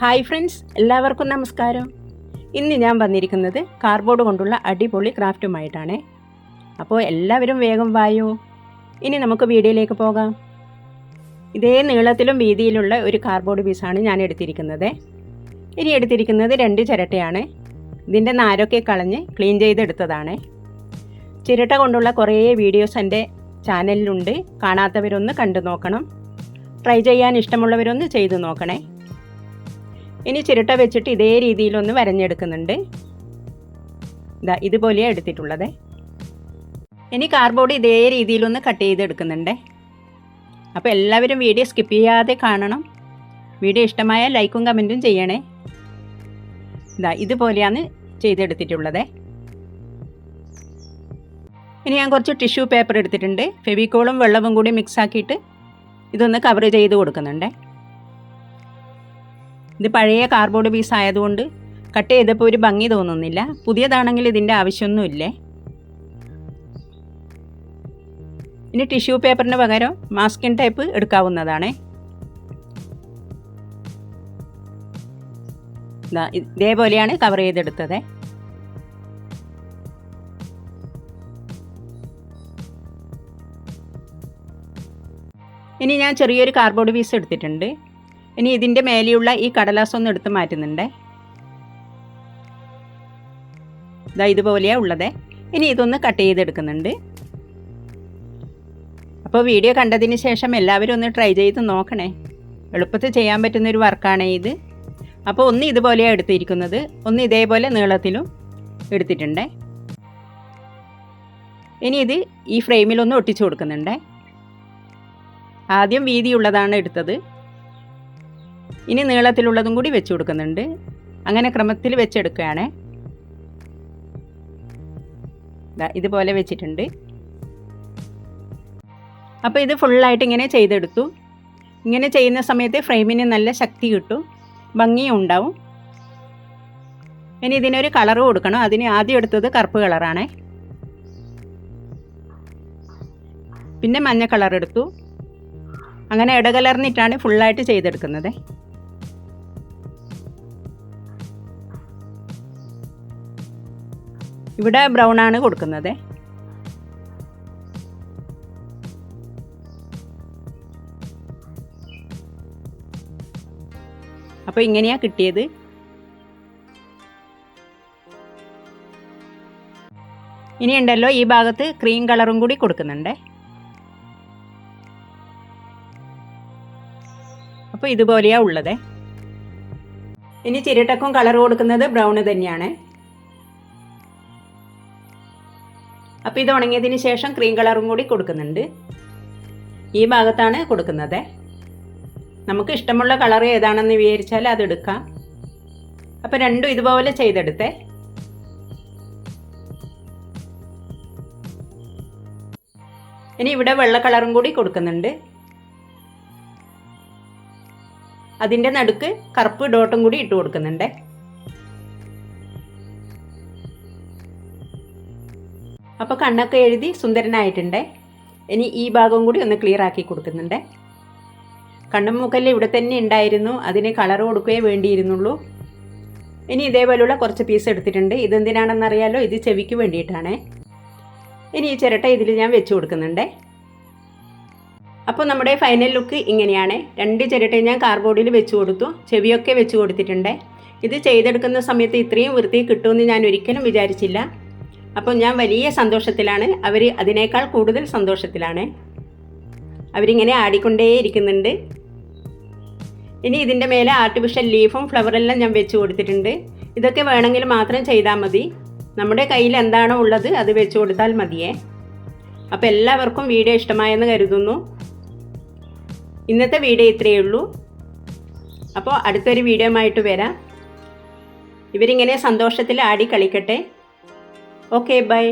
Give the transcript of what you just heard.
Hi friends എല്ലാവർക്കും നമസ്കാരം. ഇന്ന് ഞാൻ വന്നിരിക്കുന്നത് കാർഡ്ബോർഡ് കൊണ്ടുള്ള അടിപൊളി ക്രാഫ്റ്റുമായിട്ടാണ്. അപ്പോൾ എല്ലാവരും വേഗം വായോ. ഇനി നമുക്ക് വീഡിയോയിലേക്ക് പോകാം. ഇതേ നീളത്തിലും വീതിയിലുള്ള ഒരു കാർഡ്ബോർഡ് പീസാണ് ഞാൻ എടുത്തിരിക്കുന്നത്. ഇനി എടുത്തിരിക്കുന്നത് രണ്ട് ചിരട്ടയാണ്. ഇതിന്റെ നാരൊക്കെ കളഞ്ഞ് ക്ലീൻ ചെയ്തെടുത്തതാണ്. ചിരട്ട കൊണ്ടുള്ള കുറേ വീഡിയോസ് എന്റെ ചാനലിലുണ്ട്. കാണാത്തവരൊന്ന് കണ്ടു നോക്കണം. ട്രൈ ചെയ്യാൻ ഇഷ്ടമുള്ളവരൊന്ന് ചെയ്തു നോക്കണേ. ഇനി ചിരട്ട വെച്ചിട്ട് ഇതേ രീതിയിലൊന്ന് വരഞ്ഞെടുക്കുന്നുണ്ട്. ഇതാ ഇതുപോലെയാണ് എടുത്തിട്ടുള്ളത്. ഇനി കാർഡ്ബോർഡ് ഇതേ രീതിയിലൊന്ന് കട്ട് ചെയ്തെടുക്കുന്നുണ്ട്. അപ്പോൾ എല്ലാവരും വീഡിയോ സ്കിപ്പ് ചെയ്യാതെ കാണണം. വീഡിയോ ഇഷ്ടമായ ലൈക്കും കമന്റും ചെയ്യണേ. ഇതാ ഇതുപോലെയാണ് ചെയ്തെടുത്തിട്ടുള്ളത്. ഇനി ഞാൻ കുറച്ച് ടിഷ്യൂ പേപ്പർ എടുത്തിട്ടുണ്ട്. ഫെവിക്കോളും വെള്ളവും കൂടി മിക്സ് ആക്കിയിട്ട് ഇതൊന്ന് കവർ ചെയ്ത് കൊടുക്കുന്നുണ്ട്. ഇത് പഴയ കാർഡ്ബോർഡ് പീസ് ആയതുകൊണ്ട് കട്ട് ചെയ്തപ്പോൾ ഒരു ഭംഗി തോന്നുന്നില്ല. പുതിയതാണെങ്കിൽ ഇതിന്റെ ആവശ്യമൊന്നുമില്ലേ? ഇനി ടിഷ്യൂ പേപ്പറിന് പകരം മാസ്കിൻ ടൈപ്പ് എടുക്കാവുന്നതാണ്. ഇതാ ഇതേപോലെയാണ് കവർ ചെയ്തെടുത്തത്. ഇനി ഞാൻ ചെറിയൊരു കാർഡ്ബോർഡ് പീസ് എടുത്തിട്ടുണ്ട്. ഇനി ഇതിന്റെ മേലെയുള്ള ഈ കടലാസ് ഒന്ന് എടുത്ത് മാറ്റുന്നുണ്ട്. ഇതാ ഇതുപോലെയാണ് ഉള്ളത്. ഇനി ഇതൊന്ന് കട്ട് ചെയ്തെടുക്കുന്നുണ്ട്. അപ്പോൾ വീഡിയോ കണ്ടതിന് ശേഷം എല്ലാവരും ഒന്ന് ട്രൈ ചെയ്ത് നോക്കണേ. എളുപ്പത്തിൽ ചെയ്യാൻ പറ്റുന്നൊരു വർക്കാണ് ഇത്. അപ്പോൾ ഒന്ന് ഇതുപോലെയാണ് എടുത്തിരിക്കുന്നത്. ഒന്ന് ഇതേപോലെ നീളത്തിലും എടുത്തിട്ടുണ്ട്. ഇനി ഇത് ഈ ഫ്രെയിമിലൊന്ന് ഒട്ടിച്ചു കൊടുക്കുന്നുണ്ട്. ആദ്യം വീതിയുള്ളതാണ് എടുത്തത്. ഇനി നീളത്തിലുള്ളതും കൂടി വെച്ച് കൊടുക്കുന്നുണ്ട്. അങ്ങനെ ക്രമത്തിൽ വെച്ചെടുക്കുകയാണ്. ഇതുപോലെ വെച്ചിട്ടുണ്ട്. അപ്പോൾ ഇത് ഫുള്ളായിട്ട് ഇങ്ങനെ ചെയ്തെടുത്തു. ഇങ്ങനെ ചെയ്യുന്ന സമയത്ത് ഫ്രെയിമിന് നല്ല ശക്തി കിട്ടും ഭംഗിയും ഉണ്ടാവും. ഇനി ഇതിനൊരു കളർ കൊടുക്കണം. അതിന് ആദ്യം എടുത്തത് കറുപ്പ് കളറാണ്. പിന്നെ മഞ്ഞ കളർ എടുത്തു. അങ്ങനെ ഇടകലർന്നിട്ടാണ് ഫുള്ളായിട്ട് ചെയ്തെടുക്കുന്നത്. ഇവിടെ ബ്രൗൺ ആണ് കൊടുക്കുന്നത്. അപ്പോൾ ഇങ്ങനെയാണ് കിട്ടിയത്. ഇനി ഉണ്ടല്ലോ ഈ ഭാഗത്ത് ക്രീം കളറും കൂടി കൊടുക്കുന്നുണ്ട്. അപ്പോൾ ഇതുപോലെയാ ഉള്ളത്. ഇനി ചിരട്ടക്കും കളർ കൊടുക്കുന്നത് ബ്രൗൺ തന്നെയാണ്. അപ്പോൾ ഇത് ഉണങ്ങിയതിന് ശേഷം ക്രീം കളറും കൂടി കൊടുക്കുന്നുണ്ട്. ഈ ഭാഗത്താണ് കൊടുക്കുന്നത്. നമുക്ക് ഇഷ്ടമുള്ള കളർ ഏതാണെന്ന് വിചാരിച്ചാൽ അത് എടുക്കാം. അപ്പോൾ രണ്ടും ഇതുപോലെ ചെയ്തെടുത്തേ. ഇനി ഇവിടെ വെള്ള കളറും കൂടി കൊടുക്കുന്നുണ്ട്. അതിന്റെ നടുക്ക് കറുപ്പ് ഡോട്ടും കൂടി ഇട്ട് കൊടുക്കുന്നുണ്ട്. അപ്പോൾ കണ്ണൊക്കെ എഴുതി സുന്ദരനായിട്ടുണ്ട്. ഇനി ഈ ഭാഗം കൂടി ഒന്ന് ക്ലിയർ ആക്കി കൊടുക്കുന്നുണ്ട്. കണ്ണും മുക്കൽ ഇവിടെ തന്നെ ഉണ്ടായിരുന്നു. അതിന് കളർ കൊടുക്കുകയേ വേണ്ടിയിരുന്നുള്ളൂ. ഇനി ഇതേപോലെയുള്ള കുറച്ച് പീസ് എടുത്തിട്ടുണ്ട്. ഇതെന്തിനാണെന്നറിയാലോ? ഇത് ചെവിക്ക് വേണ്ടിയിട്ടാണ്. ഇനി ഈ ചിരട്ട ഇതിൽ ഞാൻ വെച്ച് കൊടുക്കുന്നുണ്ട്. അപ്പോൾ നമ്മുടെ ഫൈനൽ ലുക്ക് ഇങ്ങനെയാണ്. രണ്ട് ചിരട്ടയും ഞാൻ കാർബോർഡിൽ വെച്ച് കൊടുത്തു. ചെവിയൊക്കെ വെച്ച് കൊടുത്തിട്ടുണ്ട്. ഇത് ചെയ്തെടുക്കുന്ന സമയത്ത് ഇത്രയും വൃത്തി കിട്ടുമെന്ന് ഞാൻ ഒരിക്കലും വിചാരിച്ചില്ല. അപ്പോൾ ഞാൻ വലിയ സന്തോഷത്തിലാണ്. അവർ അതിനേക്കാൾ കൂടുതൽ സന്തോഷത്തിലാണ്. അവരിങ്ങനെ ആടിക്കൊണ്ടേയിരിക്കുന്നുണ്ട് ഇനി ഇതിന്റെ മേലെ ആർട്ടിഫിഷ്യൽ ലീഫും ഫ്ലവറെല്ലാം ഞാൻ വെച്ച് കൊടുത്തിട്ടുണ്ട്. ഇതൊക്കെ വേണമെങ്കിൽ മാത്രം ചെയ്താൽ മതി. നമ്മുടെ കയ്യിൽ എന്താണോ ഉള്ളത് അത് വെച്ച് കൊടുത്താൽ മതിയേ. അപ്പോൾ എല്ലാവർക്കും വീഡിയോ ഇഷ്ടമായെന്ന് കരുതുന്നു. ഇന്നത്തെ വീഡിയോ ഇത്രയേ ഉള്ളൂ. അപ്പോൾ അടുത്തൊരു വീഡിയോ ആയിട്ട് വരാം. ഇവരിങ്ങനെ സന്തോഷത്തിൽ ആടി കളിക്കട്ടെ. Okay bye